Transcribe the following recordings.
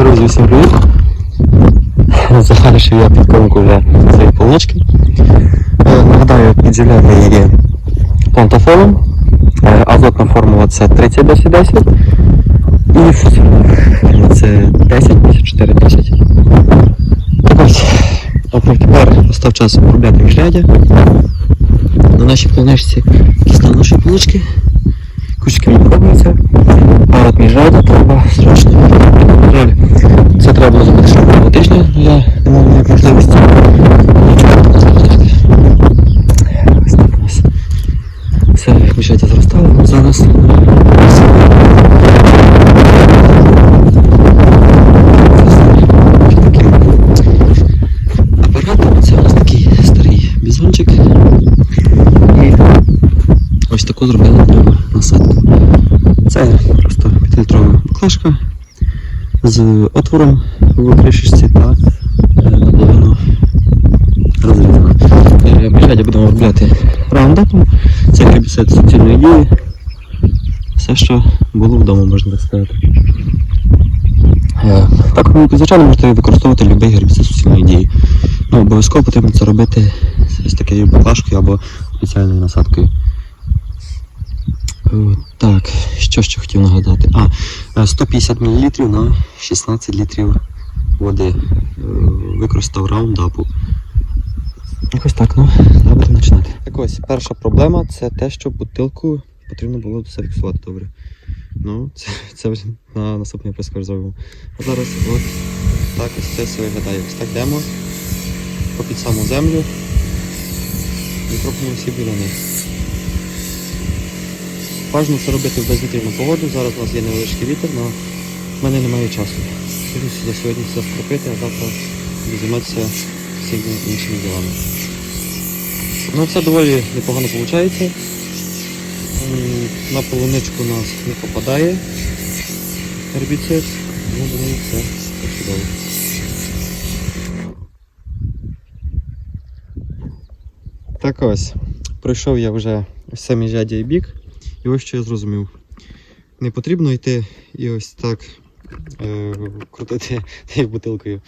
Друзі, всім привіт! Завершив я підкормку вже свої полунички. Е, Нагадаю, підживляти її плантофолом. Е, Азотна формула це 30 10 10 і це 10 54 10. Так ось, тепер настав час обробляти міжрядя. На нашій полуничці які стали наші полунички. Кучки. А от міжрядя треба срочно. На жаль, це треба було зробити ще минулого тижня, але я не мав ніякої можливості. Нічого не зробити. Ось так у нас. Все міжрядя зростало. І ось таку зробили насадку. Це просто 5-літрова баклажка з отвором в кришечці та е, наполовину розрізана. Е, Міжрядя будемо обробляти раундапом. Це гербіцид суцільної дії. Все, що було вдома, можна так сказати. Е, Так, ну, звичайно, можете використовувати будь-який гербіцид суцільної дії. Ну, обов'язково потрібно це робити з такою баклажкою або спеціальною насадкою. Е, Так, що ще хотів нагадати? А, е, 150 мл на 16 літрів води. Е, Використав раундапу. Якось так, ну, будемо починати. Так ось, перша проблема це те, що бутилку потрібно було зафіксувати добре. Ну, це, це вже на наступний випуск зробимо. А зараз от так ось це все виглядає. Ось так йдемо попід саму землю і кропимо всі біля них. Важно це робити в безвітряну погоду. Зараз у нас є невеличкий вітер, але в мене немає часу. За сьогодні все скропити, а завтра займатися всіми іншими ділами. Ну, все доволі непогано виходить. На полуничку нас не попадає гербіцид, ну думаю, це чудово. Так ось, пройшов я вже все міжряддя і бік. І ось що я зрозумів. Не потрібно йти і ось так е, крутити бутилкою.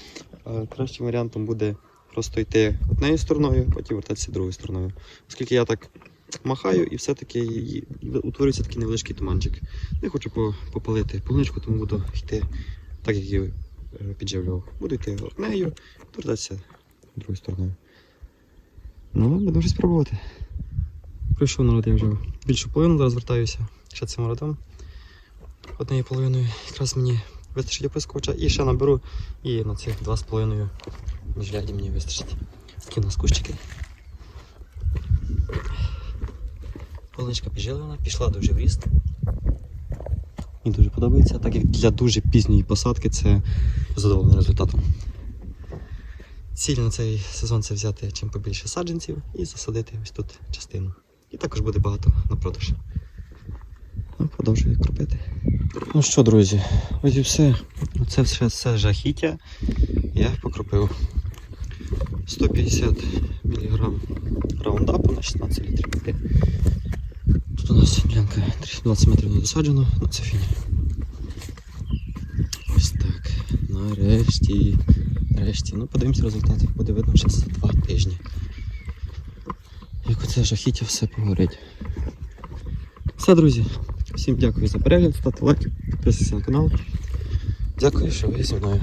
А кращим варіантом буде просто йти однією стороною, потім вертатися другою стороною. Оскільки я так махаю і все-таки утворюється такий невеличкий туманчик. Не хочу попалити полуничку, тому буду йти так, як її е, підживлював. Буду йти однею, вертатися другою стороною. Ну, будемо щось пробувати. Прийшов народ, я вже більшу половину зараз звертаюся ще цим родом. Однією половиною якраз мені вистачить оприскувача і ще наберу і на цих два з половиною міжряді мені вистачить. Такі у нас кущики. Полуничка піджилена, пішла дуже в ріст. Мені дуже подобається, так як для дуже пізньої посадки це задоволений результатом. Ціль на цей сезон це взяти чим побільше саджанців і засадити ось тут частину. І також буде багато на продаж. Ну, продовжую кропити. Ну що, друзі, ось і все. Оце все, все жахіття. Я покропив 150 мг раундапу на 16 літрів води. Тут у нас ділянка 20 метрів не досаджено, ну це фіні. Ось так. Нарешті. Нарешті. Ну, подивимося результати. Буде видно за два тижні. Оце жахіття все погорить. Все, друзі. Всім дякую за перегляд, ставте лайк, підписуйтесь на канал. Дякую, що ви зі мною.